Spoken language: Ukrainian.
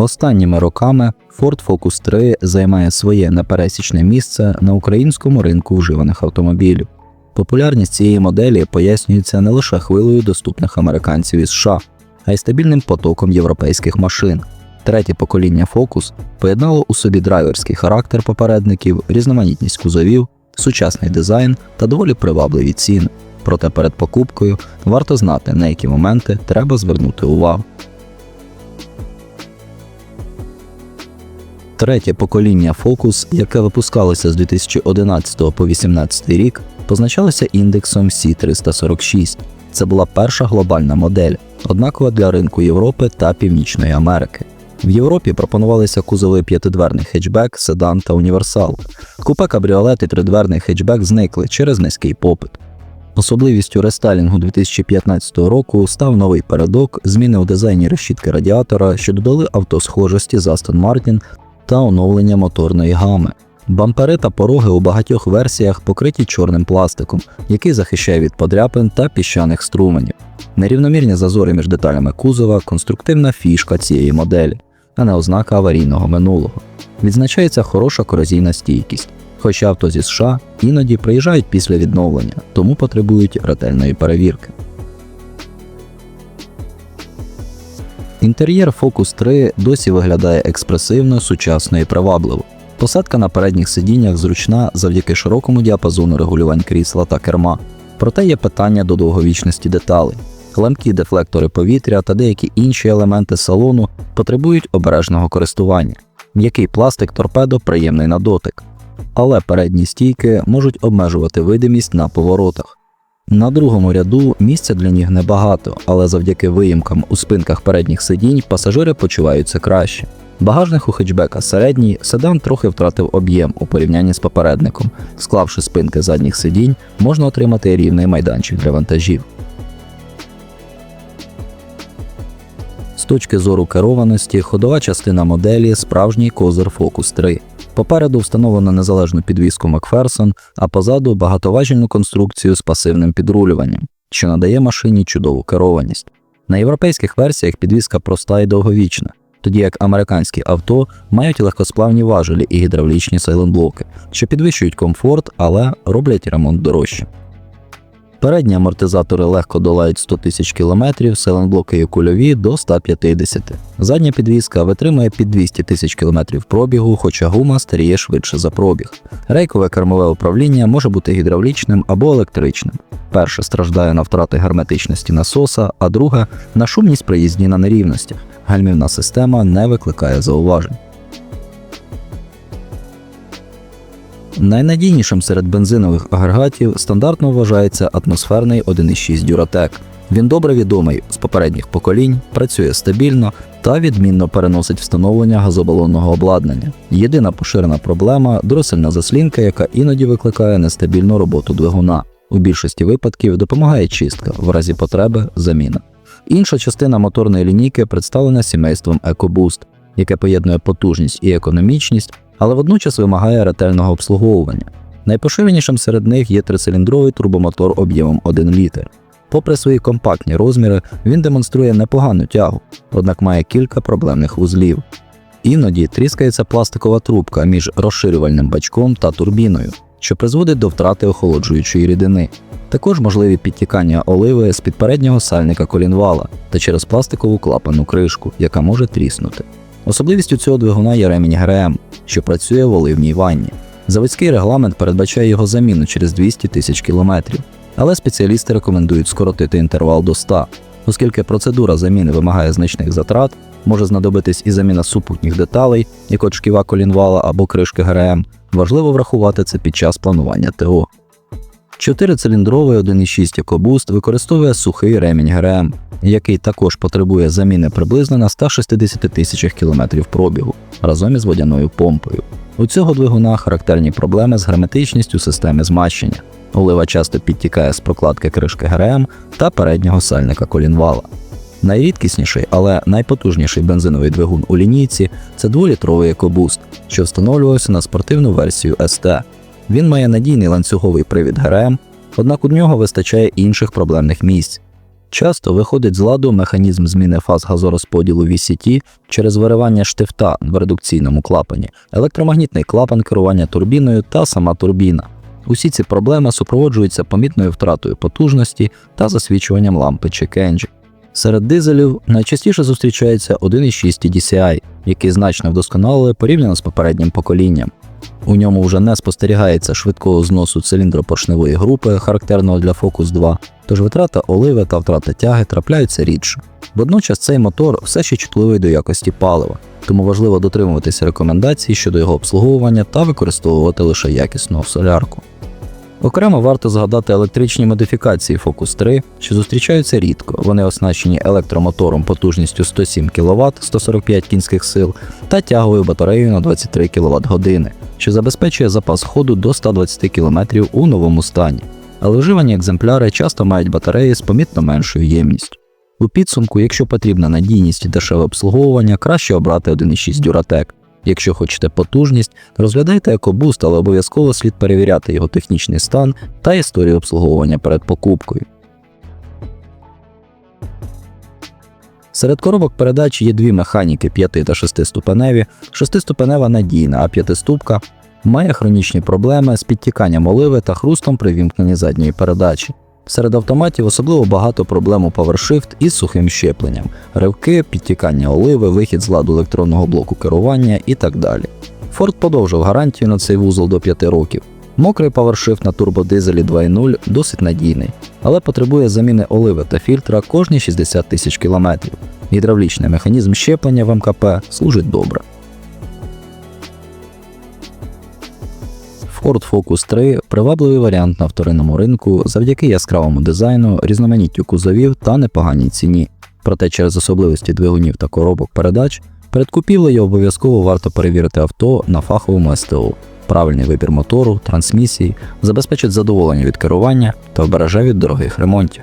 Останніми роками Ford Focus 3 займає своє непересічне місце на українському ринку вживаних автомобілів. Популярність цієї моделі пояснюється не лише хвилею доступних американців із США, а й стабільним потоком європейських машин. Третє покоління Focus поєднало у собі драйверський характер попередників, різноманітність кузовів, сучасний дизайн та доволі привабливі ціни. Проте перед покупкою варто знати, на які моменти треба звернути увагу. Третє покоління Focus, яке випускалося з 2011 по 2018 рік, позначалося індексом C346. Це була перша глобальна модель, однакова для ринку Європи та Північної Америки. В Європі пропонувалися кузови п'ятидверний хетчбек, седан та універсал. Купе кабріолет і тридверний хетчбек зникли через низький попит. Особливістю рестайлінгу 2015 року став новий передок, зміни у дизайні решітки радіатора, що додали авто схожості з Aston Martin та оновлення моторної гами. Бампери та пороги у багатьох версіях покриті чорним пластиком, який захищає від подряпин та піщаних струменів. Нерівномірні зазори між деталями кузова конструктивна фішка цієї моделі, а не ознака аварійного минулого. Відзначається хороша корозійна стійкість, хоча авто зі США іноді приїжджають після відновлення, тому потребують ретельної перевірки. Інтер'єр Focus 3 досі виглядає експресивно, сучасно і привабливо. Посадка на передніх сидіннях зручна завдяки широкому діапазону регулювань крісла та керма. Проте є питання до довговічності деталей. Ламкі дефлектори повітря та деякі інші елементи салону потребують обережного користування. М'який пластик торпедо приємний на дотик. Але передні стійки можуть обмежувати видимість на поворотах. На другому ряду місця для ніг небагато, але завдяки виїмкам у спинках передніх сидінь пасажири почуваються краще. Багажник у хетчбека середній, седан трохи втратив об'єм у порівнянні з попередником. Склавши спинки задніх сидінь, можна отримати рівний майданчик для вантажів. З точки зору керованості, ходова частина моделі справжній козир Focus 3. Попереду встановлено незалежну підвіску Макферсон, а позаду багатоважільну конструкцію з пасивним підрулюванням, що надає машині чудову керованість. На європейських версіях підвіска проста і довговічна, тоді як американські авто мають легкосплавні важелі і гідравлічні сайлентблоки, що підвищують комфорт, але роблять ремонт дорожче. Передні амортизатори легко долають 100 тисяч кілометрів, сайлентблоки і кульові до 150. Задня підвізка витримує під 200 тисяч кілометрів пробігу, хоча гума старіє швидше за пробіг. Рейкове кермове управління може бути гідравлічним або електричним. Перше страждає на втрати герметичності насоса, а друге на шумність при їзді на нерівностях. Гальмівна система не викликає зауважень. Найнадійнішим серед бензинових агрегатів стандартно вважається атмосферний 1.6 Duratec. Він добре відомий з попередніх поколінь, працює стабільно та відмінно переносить встановлення газобалонного обладнання. Єдина поширена проблема дросельна заслінка, яка іноді викликає нестабільну роботу двигуна. У більшості випадків допомагає чистка, в разі потреби заміна. Інша частина моторної лінійки представлена сімейством EcoBoost, яке поєднує потужність і економічність, але водночас вимагає ретельного обслуговування. Найпоширенішим серед них є трициліндровий турбомотор об'ємом 1 літр. Попри свої компактні розміри, він демонструє непогану тягу, однак має кілька проблемних вузлів. Іноді тріскається пластикова трубка між розширювальним бачком та турбіною, що призводить до втрати охолоджуючої рідини. Також можливі підтікання оливи з під переднього сальника колінвала та через пластикову клапану кришку, яка може тріснути. Особливістю цього двигуна є ремінь ГРМ, що працює в оливній ванні. Заводський регламент передбачає його заміну через 200 тисяч кілометрів, але спеціалісти рекомендують скоротити інтервал до 100, оскільки процедура заміни вимагає значних затрат, може знадобитись і заміна супутніх деталей, як от шківа колінвала або кришки ГРМ. Важливо врахувати це під час планування ТО. Чотирициліндровий 1.6 EcoBoost використовує сухий ремінь ГРМ, який також потребує заміни приблизно на 160 тисячах кілометрів пробігу разом із водяною помпою. У цього двигуна характерні проблеми з герметичністю системи змащення. Олива часто підтікає з прокладки кришки ГРМ та переднього сальника колінвала. Найрідкісніший, але найпотужніший бензиновий двигун у лінійці це 2-літровий EcoBoost, що встановлювався на спортивну версію ST. Він має надійний ланцюговий привід ГРМ, однак у нього вистачає інших проблемних місць. Часто виходить з ладу механізм зміни фаз газорозподілу VCT через виривання штифта в редукційному клапані, електромагнітний клапан керування турбіною та сама турбіна. Усі ці проблеми супроводжуються помітною втратою потужності та засвічуванням лампи check engine. Серед дизелів найчастіше зустрічається 1.6 DCI, який значно вдосконалили порівняно з попереднім поколінням. У ньому вже не спостерігається швидкого зносу циліндропоршневої групи, характерного для Focus 2, тож витрата оливи та втрата тяги трапляються рідше. Водночас цей мотор все ще чутливий до якості палива, тому важливо дотримуватися рекомендацій щодо його обслуговування та використовувати лише якісну солярку. Окремо варто згадати електричні модифікації Focus 3, що зустрічаються рідко. Вони оснащені електромотором потужністю 107 кВт 145 кінських сил та тяговою батареєю на 23 кВт години, що забезпечує запас ходу до 120 км у новому стані. Але вживані екземпляри часто мають батареї з помітно меншою ємністю. У підсумку, якщо потрібна надійність і дешеве обслуговування, краще обрати 1.6 Duratec. Якщо хочете потужність, розглядайте EcoBoost, але обов'язково слід перевіряти його технічний стан та історію обслуговування перед покупкою. Серед коробок передач є дві механіки 5 та 6 ступеневі. 6-ступенева надійна, а 5-ступка має хронічні проблеми з підтіканням оливи та хрустом при вімкненні задньої передачі. Серед автоматів особливо багато проблем у PowerShift із сухим щепленням, ривки, підтікання оливи, вихід з ладу електронного блоку керування і так далі. Ford подовжив гарантію на цей вузол до 5 років. Мокрий PowerShift на турбодизелі 2.0 досить надійний, але потребує заміни оливи та фільтра кожні 60 тисяч кілометрів. Гідравлічний механізм щеплення в МКП служить добре. Ford Focus 3 привабливий варіант на вторинному ринку завдяки яскравому дизайну, різноманіттю кузовів та непоганій ціні. Проте через особливості двигунів та коробок передач перед купівлею обов'язково варто перевірити авто на фаховому СТО. Правильний вибір мотору, трансмісії забезпечить задоволення від керування та вбереже від дорогих ремонтів.